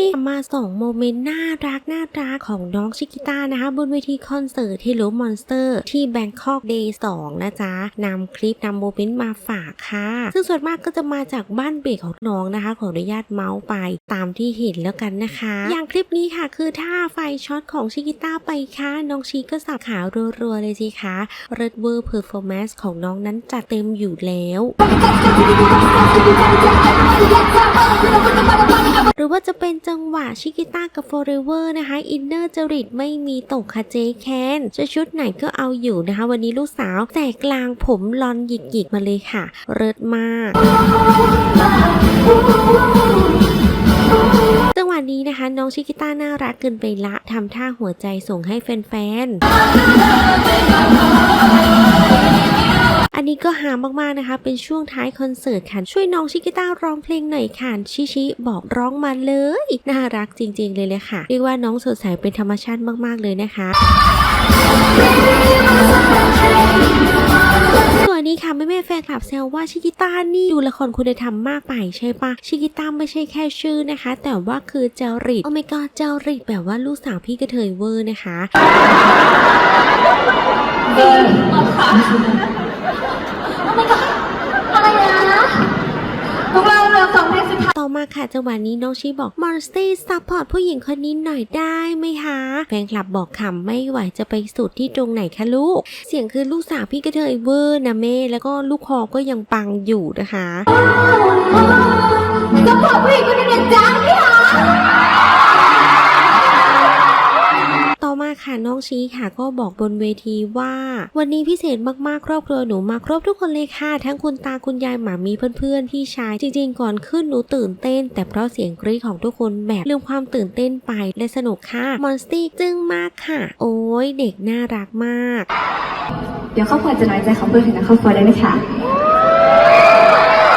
นี้มาส่งโมเมนต์น่ารักน่ารักของน้องชิกิต้านะคะ บนเวทีคอนเสิร์ต Hello Monster ที่ Bangkok Day 2นะจ๊ะนำคลิปนำโมเมนต์มาฝากค่ะ ซึ่งส่วนมากก็จะมาจากบ้านเบรกของน้องนะคะ ขออนุญาตเมาส์ไปตามที่เห็นแล้วกันนะคะ อย่างคลิปนี้ค่ะคือถ้าไฟช็อตของชิกิต้าไปค่ะน้องชีก็สับขาวรัวๆเลยสิคะเรดเวอร์เพอร์ฟอร์แมนซ์ของน้องนั้นจัดเต็มอยู่แล้วหรือว่าจะเป็นจังหวะชิกิต้ากับ Forever นะคะ อินเนอร์จริตไม่มีตกค่ะเจแคนจะชุดไหนก็เอาอยู่นะคะ วันนี้ลูกสาว แต่กลางผมลอนหยิกๆมาเลยค่ะ เริดมากจังหวะนี้นะคะ น้องชิกิต้าน่ารักเกินไปละทำท่าหัวใจส่งให้แฟนๆ อันนี้ก็หามากๆนะคะ เป็นช่วงท้ายคอนเสิร์ตค่ะ ช่วยน้องชิกิต้าร้องเพลงหน่อยค่ะ ชิชิบอกร้องมาเลย น่ารักจริงๆเลยเลยค่ะ เรียกว่าน้องสดใสเป็นธรรมชาติมากๆเลยนะคะส่วนนี้ค่ะแม่แม่แฟนคลับแซวว่าชิกิต้านี่ดูละครคุณธรรมมากไปใช่ปะชิกิต้าไม่ใช่แค่ชื่อนะคะ แต่ว่าคือเจริตโอเมกอเจริตแบบว่าลูกสาวพี่กระเทยเวอร์นะคะ อะไรนะพวกเราเหลือสองเพลงสุดท้าย ต่อ มาค่ะจังหวะนี้น้องชีบอกมอนสตี้ซัพพอร์ตผู้หญิงคนนี้หน่อยได้ไหมคะแฟนคลับบอกคำไม่ไหวจะไปสุดที่ตรงไหนคะลูก เสียงคือลูกสาวพี่กระเทยเวอร์นะเม่แล้วก็ลูกคอก็ยังปังอยู่นะคะซัพพอผู้หญิงคนนี้นะจ๊ะพี่คะ ค่ะน้องชี้ค่ะก็บอกบนเวทีว่า วันนี้พิเศษมากๆ ครอบครัวหนูมาครบทุกคนเลยค่ะ ทั้งคุณตาคุณยายหมามีเพื่อนๆพี่ชายจริงๆ ก่อนขึ้นหนูตื่นเต้น แต่เพราะเสียงกรี๊ดของทุกคนแบบลืมความตื่นเต้นไปและสนุกค่ะมอนสตี้จึ้งมากค่ะ โอ้ยเด็กน่ารักมาก เดี๋ยวครอบครัวจะน้อยใจเขาเพื่อนถึงนะครอบครัวได้ไหมคะ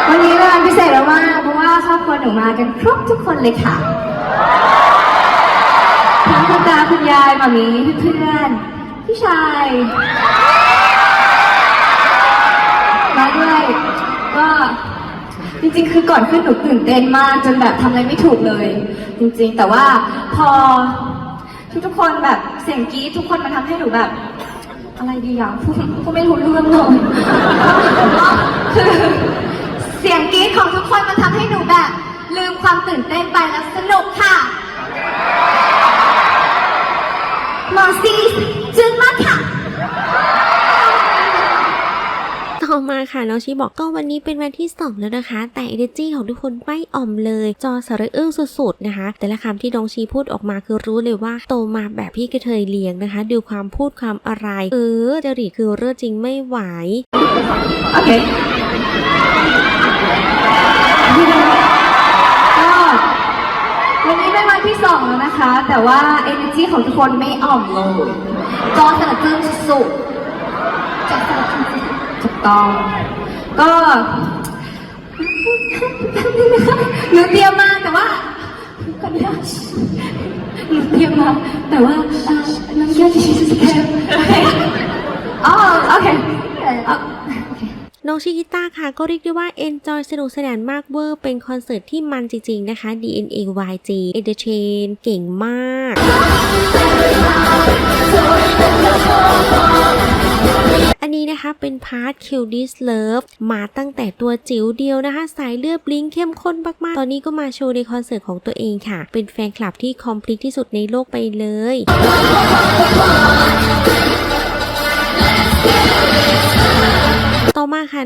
วันนี้เป็นวันพิเศษมากๆเพราะว่าครอบครัวหนูมากันครบทุกคนเลยค่ะ ทั้งคุณตาคุณยายมามีเพื่อนพี่ชายมาด้วยก็จริงๆ คือก่อนขึ้นหนูตื่นเต้นมากจนแบบทำอะไรไม่ถูกเลย จริงๆ แต่ว่าพอทุกๆคนแบบเสียงกรี๊ดทุกคนมาทำให้หนูแบบ อะไรดีอะพูดพูดไม่รู้เรื่องเลยคือเสียงกรี๊ดของทุกคนมันทำให้หนูแบบ ลืมความตื่นเต้นไปแล้วสนุกค่ะ ค่ะน้องชีบอกก็วันนี้เป็นวันที่ 2 แล้วนะคะ แต่ energy ของทุกคนไม่อ่อมเลย จอสระอึ้งสุดๆนะคะ แต่ละคำที่น้องชีพูดออกมาคือรู้เลยว่าโตมาแบบพี่กระเทยเลี้ยงนะคะ ดูความพูดความอะไร เออจริตคือเรื่องจริงไม่ไหวโอเคก็วันนี้เป็นวันที่สองแล้วนะคะ แต่ว่า energy ของทุกคนไม่อ่อมเลยจอสนับสนุนสุดถูก ต้อง ก็หนูเตรียมมาแต่ว่าก่อนนะหนูเตรียมมาแต่ว่าน้ำเยอะที่สุดแค่โอเคอ๋อโอเคเอาโอเคน้องชิกิต้าค่ะก็เรียกได้ว่า enjoy สนุกสนานมากเวอร์ เป็นคอนเสิร์ตที่มันจริง ๆ นะคะ DNA YG Entertain เก่งมาก อันนี้นะคะเป็นพาร์ท Kill This Love มาตั้งแต่ตัวจิ๋วเดียวนะคะ สายเลือดบลิงเข้มข้นมากๆ ตอนนี้ก็มาโชว์ในคอนเสิร์ตของตัวเองค่ะ เป็นแฟนคลับที่คอมพลีทที่สุดในโลกไปเลย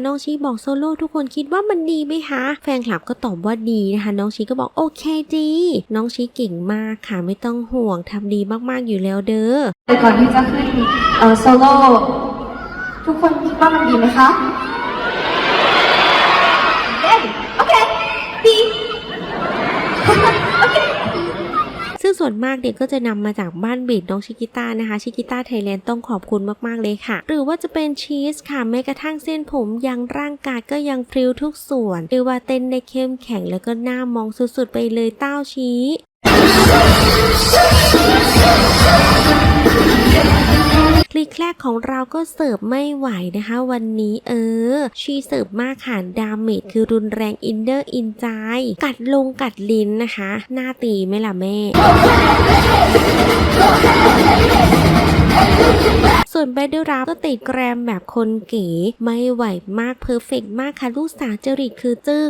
น้องชีบอกโซโล่ทุกคนคิดว่ามันดีไหมคะ แฟนคลับก็ตอบว่าดีนะคะ น้องชีก็บอกโอเคดี น้องชีเก่งมากค่ะไม่ต้องห่วงทำดีมากๆอยู่แล้วเด้อแต่ก่อนที่จะขึ้นเอ่อโซโล่ทุกคนคิดว่ามันดีไหมคะเย้โอเคดีโอเค ซึ่งส่วนมากเด็กก็จะนำมาจากบ้านบีดน้องชิกิต้านะคะ ชิกิต้าไทยแลนด์ต้องขอบคุณมากๆเลยค่ะ หรือว่าจะเป็นชีสค่ะแม้กระทั่งเส้นผมยังร่างกายก็ยังพริ้วทุกส่วนหรือว่าเต้นในเข้มแข็งแล้วก็หน้ามองสุดๆไปเลยเต้าชี้ คลิกแรกของเราก็เสิร์ฟไม่ไหวนะคะ วันนี้เออ ชีเสิร์ฟมากค่ะดาเมจคือรุนแรงอินเดอร์อินใจกัดลงกัดลิ้นนะคะ หน้าตีไหมล่ะแม่ส่วนแบดเดิลราก็ติดแกรมแบบคนเก๋ไม่ไหวมากเพอร์เฟกมากค่ะ ลูกสาวจริตคือจึ้ง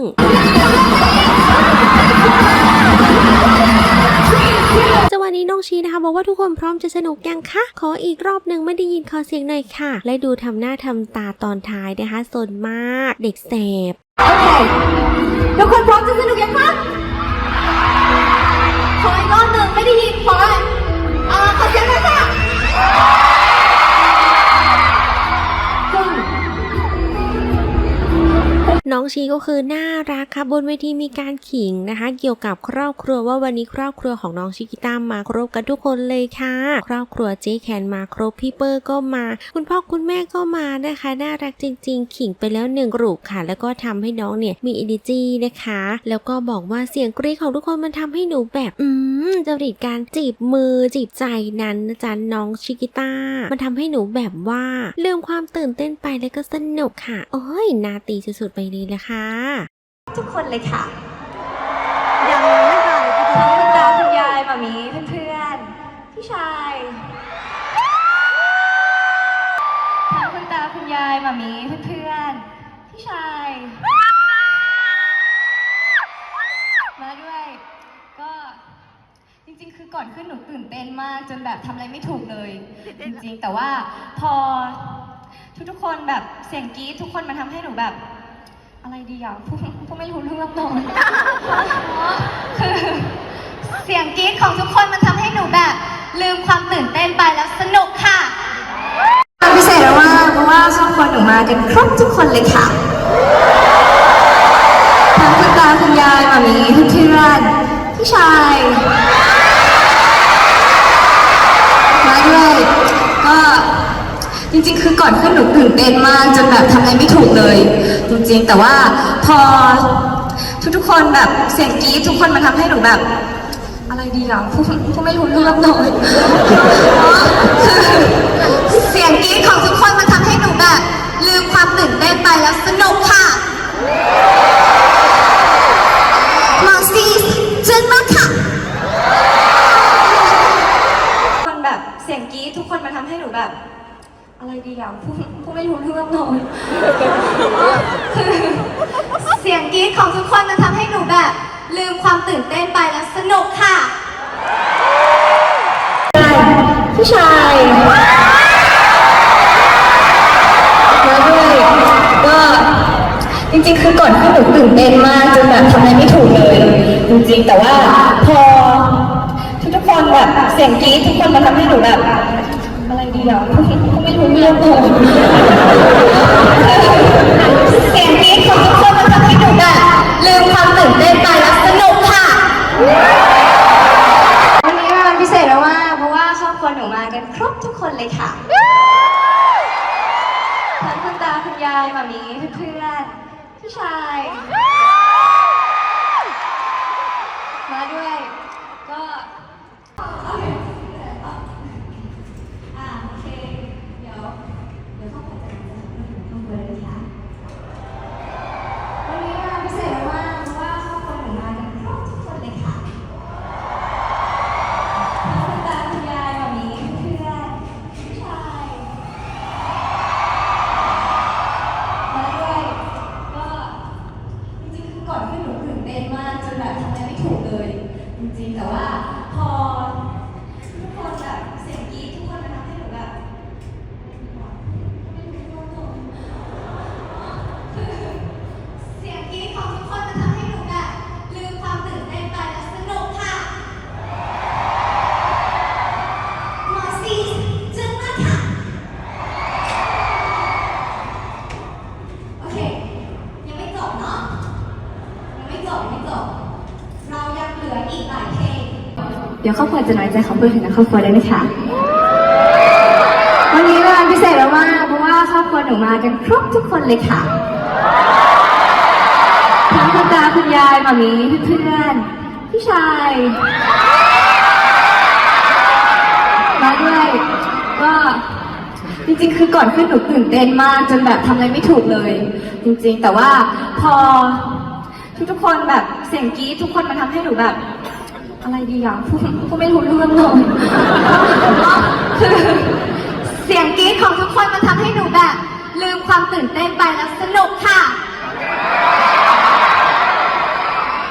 จังหวะนี้น้องชีนะคะบอกว่าทุกคนพร้อมจะสนุกยังคะ ขออีกรอบหนึ่งไม่ได้ยินขอเสียงหน่อยค่ะ และดูทำหน้าทำตาตอนท้ายนะคะสนมากเด็กแสบโอเคทุกคนพร้อมจะสนุกยังคะขออีกรอบหนึ่งไม่ได้ยินขอย น้องชีก็คือน่ารักค่ะบนเวทีมีการขิงนะคะ เกี่ยวกับครอบครัวว่าวันนี้ครอบครัวของน้องชิกิต้ามาครบกันทุกคนเลยค่ะ ครอบครัวเจ๊แคนมาครบพี่เปอร์ก็มา คุณพ่อคุณแม่ก็มานะคะน่ารักจริง ๆ ขิงไปแล้วหนึ่งกลุ่มค่ะ แล้วก็ทำให้น้องเนี่ยมี energy นะคะ แล้วก็บอกว่าเสียงกรี๊ดของทุกคนมันทำให้หนูแบบอืมจริตการจีบมือจีบใจนั้นนะจ๊ะน้องชิกิต้ามันทำให้หนูแบบว่าลืมความตื่นเต้นไปแล้วก็สนุกค่ะโอ้ยนาตีสุดๆไปเลยละค่ะ ทุกคนเลยค่ะ ยังไม่ตายทั้งคุณตาคุณยายมามีเพื่อนๆ พี่ชายทั้งคุณตาคุณยายมามีเพื่อนๆ พี่ชาย มาด้วย ก็จริงๆ คือก่อนขึ้นหนูตื่นเต้นมากจนแบบทำอะไรไม่ถูกเลย จริงๆ แต่ว่าพอทุกๆ คนแบบเสียงกรี๊ดทุกคนมันทำให้หนูแบบ อะไรดีอะพูดพูดไม่รู้เรื่องหน่อยคือเสียงกรี๊ดของทุกคนมันทำให้หนูแบบ ลืมความตื่นเต้นไปแล้วสนุกค่ะ พิเศษมากเพราะว่าครอบครัวหนูมากันครบทุกคนเลยค่ะทั้งคุณตาคุณยายมามีเพื่อนพี่ชายมาด้วยก็จริงๆ คือก่อนขึ้นหนูตื่นเต้นมากจนแบบทำอะไรไม่ถูกเลย ริง ๆ แต่ว่าพอทุกๆคนแบบเสียงกรี๊ดทุกคนมันทำให้หนูแบบ อะไรดีอะพูดพูดไม่รู้เรื่องหน่อยคือเสียงกรี๊ดของทุกคนมันทำให้หนูแบบลืมความตื่นเต้นไปแล้วสนุกค่ะมาซีเจนมากค่ะคนแบบเสียงกรี๊ดทุกคนมันทำให้หนูแบบ อะไรดีอะพูดพูดไม่รู้เรื่องหน่อย คือเสียงกรี๊ดของทุกคนมันทำให้หนูแบบ ลืมความตื่นเต้นไปแล้วสนุกค่ะพี่ชายมาด้วยก็จริงๆ คือก่อนขึ้นหนูตื่นเต้นมากจนแบบทำอะไรไม่ถูกเลย จริงๆ แต่ว่าพอทุกๆคนแบบเสียงกรี๊ดทุกคนมันทำให้หนูแบบ อะไรดีอะพูไม่รู้เรื่องเลย ดี๋ยวครอบครัวจะน้อยใจเขาเพื่อนถึงครอบครัวได้ไหมคะวันนี้เป็นวันพิเศษมากเพราะว่าครอบครัวหนูมากันครบทุกคนเลยค่ะทั้งคุณตาคุณยายมามีเพื่อนพี่ชายมาด้วยก็จริงๆ คือก่อนขึ้นหนูตื่นเต้นมากจนแบบทำอะไรไม่ถูกเลย จริงๆ แต่ว่าพอทุกๆคนแบบเสียงกรี๊ทุกคนมาทำให้หนูแบบ อะไรดีอะพูดพูดไม่รู้เรื่องเลยคือเสียงกรี๊ดของทุกคนมันทำให้หนูแบบ ลืมความตื่นเต้นไปแล้วสนุกค่ะ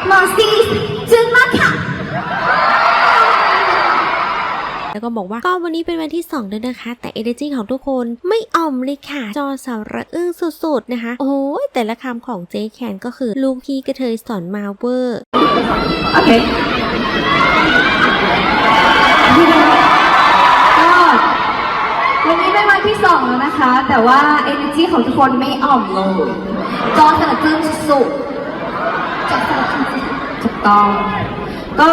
หมอซีจึงมากค่ะแล้วก็บอกว่าก็วันนี้เป็นวันที่ 2 แล้วนะคะ แต่ energy ของทุกคนไม่อ่อมเลยค่ะ จอสาระอึ้งสุดๆนะคะ โอ้ยแต่ละคำของเจ๊แคนก็คือลูกพี่กระเทยสอนมาเวอร์ โอเคก็ วันนี้เป็นวันที่สองแล้วนะคะ แต่ว่า energy ของทุกคนไม่อ่อมลยจอสลัดจึ้งสุดจอสลัดจึ้งถูกต้อง ก็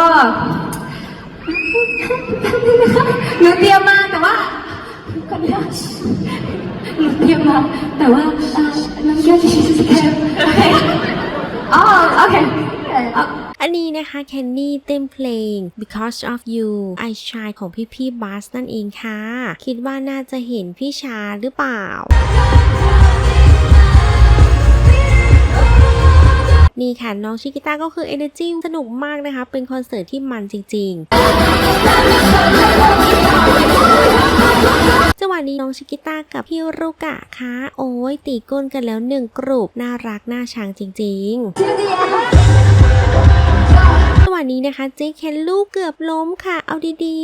หนูเตรียมมาแต่ว่าก่อนนะหนูเตรียมมาแต่ว่าน้ำเยอะจะชิสแคมโอเคอ๋อโอเค อันนี้นะคะแคนนี่เต้นเพลง because of you I shine ของพี่พี่บัสนั่นเองค่ะ คิดว่าน่าจะเห็นพี่ชาหรือเปล่านี่ค่ะ น้องชิกิต้าก็คือ Energy สนุกมากนะคะ เป็นคอนเสิร์ตที่มันจริงๆ จังหวะนี้น้องชิกิต้ากับพี่รุกะคะโอ้ยตีก้นกันแล้วหนึ่งกลุ่มน่ารักน่าชังจริง ๆ วันี้นะคะเจ๊เคนลูกเกือบล้มค่ะ เอาดี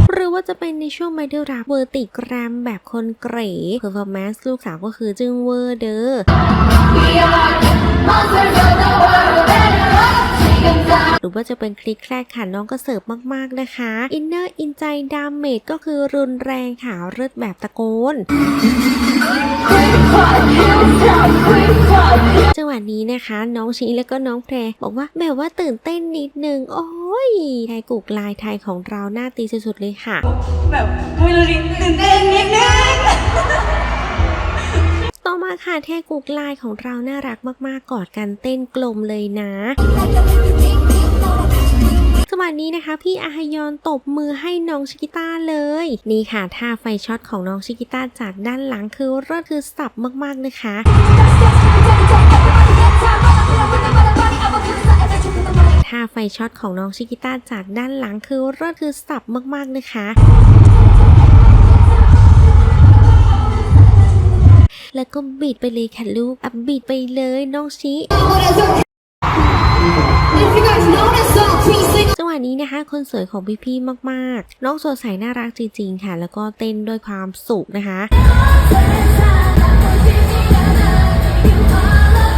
ๆหรือว่าจะเป็นในช่วงไมเดลรักเวอร์ติกรามแบบคนเกรเพอร์ฟอร์แมนซ์ลูกสาวก็คือจึงเวอร์เดอ หรือว่าจะเป็นคลิกแคลกค่ะน้องก็เสิร์ฟมากๆนะคะอินเนอร์อินใจดามเมจก็คือรุนแรงค่ะเลือดแบบตะโกนจังหวะนี้นะคะ น้องชีแล้วก็น้องแพรบอกว่าแบบว่าตื่นเต้นนิดนึงโอ้ยไทยกุกลายไทยของเราหน้าตีสุดๆเลยค่ะ แบบไม่รู้ดิตื่นเต้นนิดนึง ต่อมาค่ะแทกุกลายของเราน่ารักมากๆ กอดกันเต้นกลมเลยนะสวัสดีนะคะพี่อาฮยอนตบมือให้น้องชิกิต้าเลย นี่ค่ะท่าไฟช็อตของน้องชิกิต้าจากด้านหลังคือเลิศคือสับมากๆนะคะท่าไฟช็อตของน้องชิกิต้าจากด้านหลังคือเลิศคือสับมากๆนะคะ แล้วก็บิดไปเลยค่ะลูกอะบิดไปเลยน้องชิจังหวะนี้นะคะคนสวยของพี่พี่ๆมากๆ น้องสดใสน่ารักจริงๆค่ะ แล้วก็เต้นด้วยความสุขนะคะ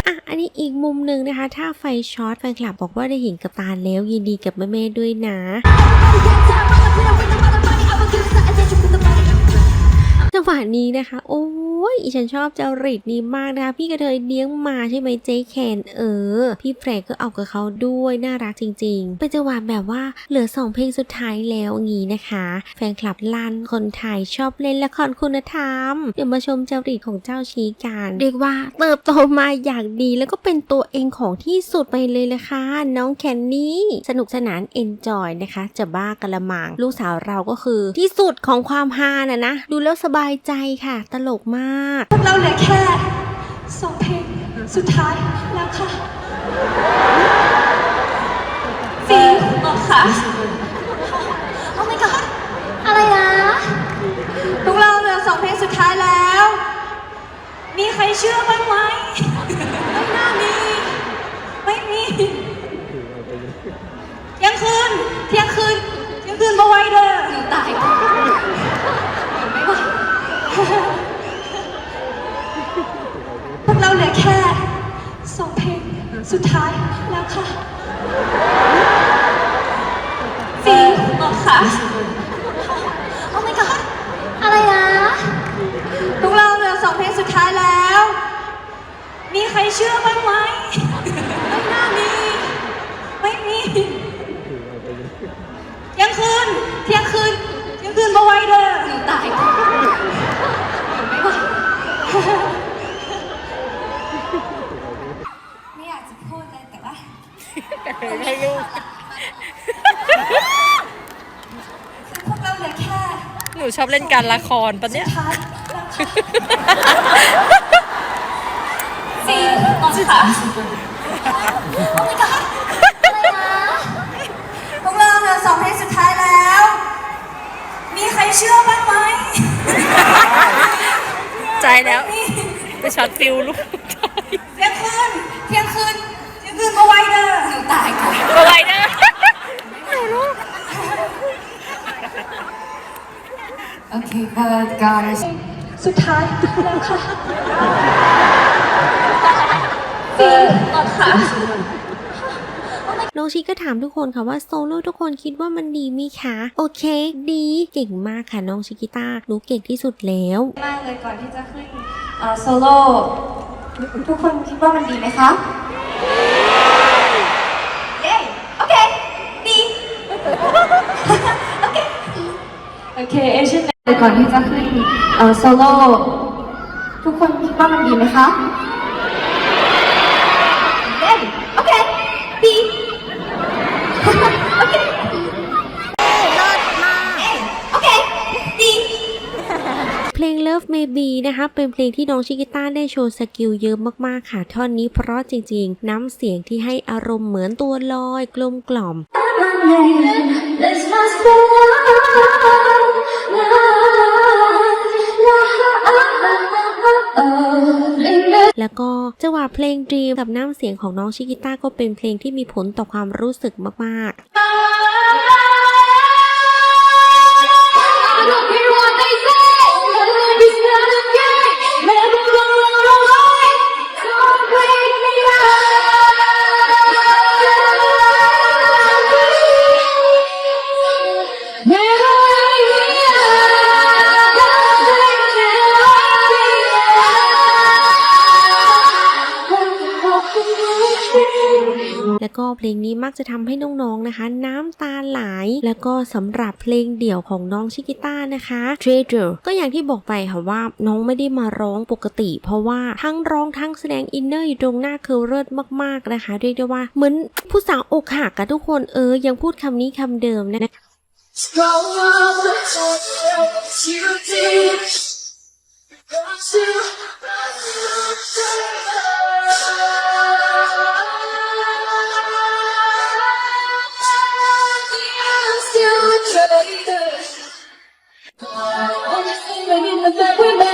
อะอันนี้อีกมุมหนึ่งนะคะ ถ้าไฟช็อตแฟนคลับบอกว่าได้เห็นกับตาแล้วยินดีกับแม่ๆด้วยนะจังหวะนี้นะคะ โอ้ ยอีฉันชอบเจาริตนี้มากนะคะพี่กระเทยเลี้ยงมาใช่ไหมเจ๊แคนเออ พี่แพรก็เอากับเขาด้วยน่ารักจริง ๆ เป็นจังหวะแบบว่าเหลือสองเพลงสุดท้ายแล้วงี้นะคะ แฟนคลับลั่นคนไทยชอบเล่นละครคุณธรรม เดี๋ยวมาชมเจาริตของเจ้าชีกันเรียกว่าเติบโตมาอย่างดีแล้วก็เป็นตัวเองของที่สุดไปเลยละค่ะน้องแคนนี่สนุกสนานเอนจอยนะคะ จะบ้ากระมังลูกสาวเราก็คือ ที่สุดของความฮานะนะ ดูแล้วสบายใจค่ะ ตลกมากพวกเราเหลือแค่สองเพลงสุดท้ายแล้วค่ะฟีออกค่ะ โอ้ my god อะไรนะ พวกเราเหลือสองเพลงสุดท้ายแล้ว มีใครเชื่อบ้างไหม ไม่น่ามี ไม่มี เที่ยงคืน เที่ยงคืน เที่ยงคืนมาไว้เด้อหนูตาย พว กเราเหลือแค่สองเพลงสุดท้ายแล้วค่ะฟีออกค่ะโอ้ my god อะไรนะพวกเราเหลือสองเพลงสุดท้ายแล้ว มีใครเชื่อบ้างไหมไม่น่ามี ไม่มีเที่ยงคืน เที่ยงคืนเที่ยงคืนมาไว้เด้อหนูตาย ไม่อยากจะพูดเลยแต่ว่า ห นูชอบเล่นการละครปะเนี่ยสี่ตอนค่ะโอ้ my god อะไรนะพวกเราเหลือสองเพลงสุดท้ายแล้ว มีใครเชื่อบ้างไหมใจแล้วไปช็อตฟิลลูกเที่ยงคืนเที่ยงคืนเที่ยงคืนมาไวเด้อหนูตายค่ะก็ไว้นะโอเคค่ะ guys สุดท้ายแล้วค่ะสี่ตอนค่ะน้องชิก็ถามทุกคนค่ะว่าโซโล่ทุกคนคิดว่ามันดีไหมคะ โอเค ดีเก่งมากค่ะน้องชิกิต้าหนูเก่งที่สุดแล้ว มากเลยก่อนที่จะขึ้นเอ่อโซโล่ทุกคนคิดว่ามันดีไหมคะเย้โอเค ดี โอเค โอเคเอเชียนเลย ก่อนที่จะขึ้นเออโซโล่ทุกคนคิดว่ามันดีไหมคะ เย้ โอเค ดี โอเค โอเค ดี เพลง Love Maybe นะคะเป็นเพลงที่น้องชิกิต้าได้โชว์สกิลเยอะมากๆค่ะ ท่อนนี้เพราะจริงๆ น้ำเสียงที่ให้อารมณ์เหมือนตัวลอยกลมกล่อม แล้วก็จังหวะเพลง Dream กับน้ำเสียงของน้องชิกิต้าก็เป็นเพลงที่มีผลต่อความรู้สึกมากๆ แล้วก็เพลงนี้มักจะทำให้น้องๆนะคะ น้ำตาไหลแล้วก็สำหรับเพลงเดี่ยวของน้องชิกิต้านะคะ Treasure ก็อย่างที่บอกไปค่ะว่าน้องไม่ได้มาร้องปกติ เพราะว่าทั้งร้องทั้งแสดงอินเนอร์อยู่ตรงหน้าคือเลิศมากๆนะคะเรียกได้ว่าเหมือนผู้สาวอกหักกับทุกคนเออยังพูดคำนี้คำเดิมนะ Strong up the touch you. Got to I've seen many in the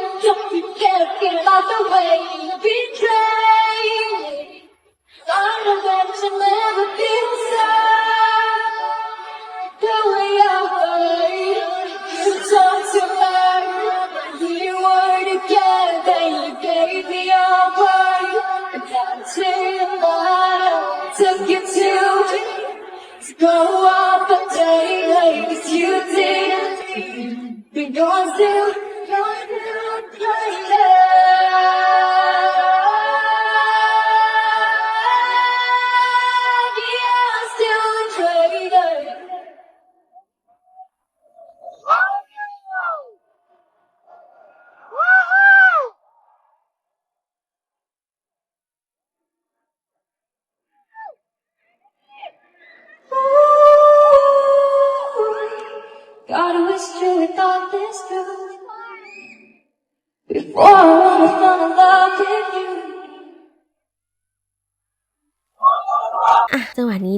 don't you forget about the way you betrayed me. I know that should never be the. The way I hurt, you talk to her. We were together, you gave me your word. And I didn't lie, took you to to go off a day like you did. But you're still,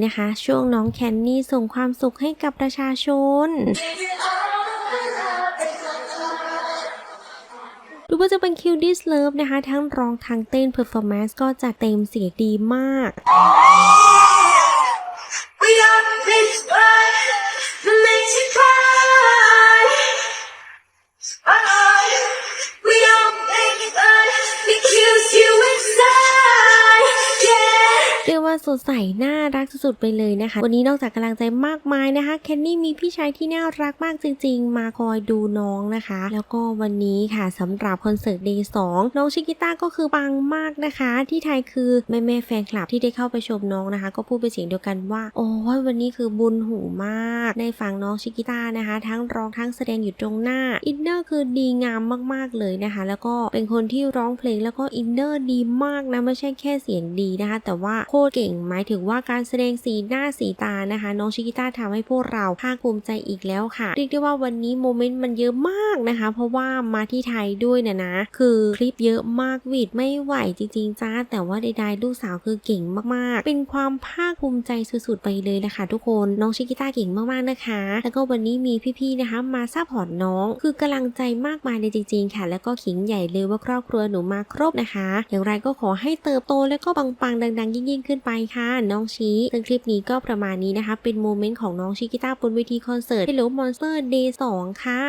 นี้นะคะ ช่วงน้องแคนนี่ส่งความสุขให้กับประชาชนดูว่าจะเป็นคิวดิสเลิฟนะคะ ทั้งร้องทั้งเต้นเพอร์ฟอร์แมนซ์ก็จัดเต็มเสียงดีมาก ดใสน่ารักสุดๆไปเลยนะคะ วันนี้นอกจากกำลังใจมากมายนะคะแคนนี่มีพี่ชายที่น่ารักมากจริง ๆ มาคอยดูน้องนะคะ แล้วก็วันนี้ค่ะสำหรับคอนเสิร์ต Day 2น้องชิกิต้าก็คือปังมากนะคะ ที่ไทยคือแม่ๆแฟนคลับที่ได้เข้าไปชมน้องนะคะ ก็พูดเป็นเสียงเดียวกันว่าโอ้ยวันนี้คือบุญหูมากได้ฟังน้องชิกิต้านะคะ ทั้งร้องทั้งแสดงอยู่ตรงหน้าอินเนอร์คือดีงามมากๆเลยนะคะ แล้วก็เป็นคนที่ร้องเพลงแล้วก็อินเนอร์ดีมากนะไม่ใช่แค่เสียงดีนะคะ แต่ว่าโคตรเก่งหมายถึงว่าการแสดงสีหน้าสีตานะคะ น้องชิกิต้าทำให้พวกเราภาคภูมิใจอีกแล้วค่ะ เรียกได้ว่าวันนี้โมเมนต์มันเยอะมากนะคะ เพราะว่ามาที่ไทยด้วยนะนะ คือคลิปเยอะมากวีดไม่ไหวจริงๆจ้า แต่ว่าใดๆลูกสาวคือเก่งมากๆ เป็นความภาคภูมิใจสุดๆไปเลยนะคะ ทุกคนน้องชิกิต้าเก่งมากๆนะคะ แล้วก็วันนี้มีพี่ๆนะคะ มาซัพพอร์ตน้อง คือกำลังใจมากมายเลยจริง ๆ ค่ะ แล้วก็ขิงใหญ่เลยว่าครอบครัวหนูมาครบนะคะ อย่างไรก็ขอให้เติบโตแล้วก็ปังๆดัง ๆ ยิ่งๆขึ้นไปค่ะ น้องชีซึ่งคลิปนี้ก็ประมาณนี้นะคะ เป็นโมเมนต์ของน้องชิกิต้าบนเวทีคอนเสิร์ต Hello Monster Day 2 ค่ะ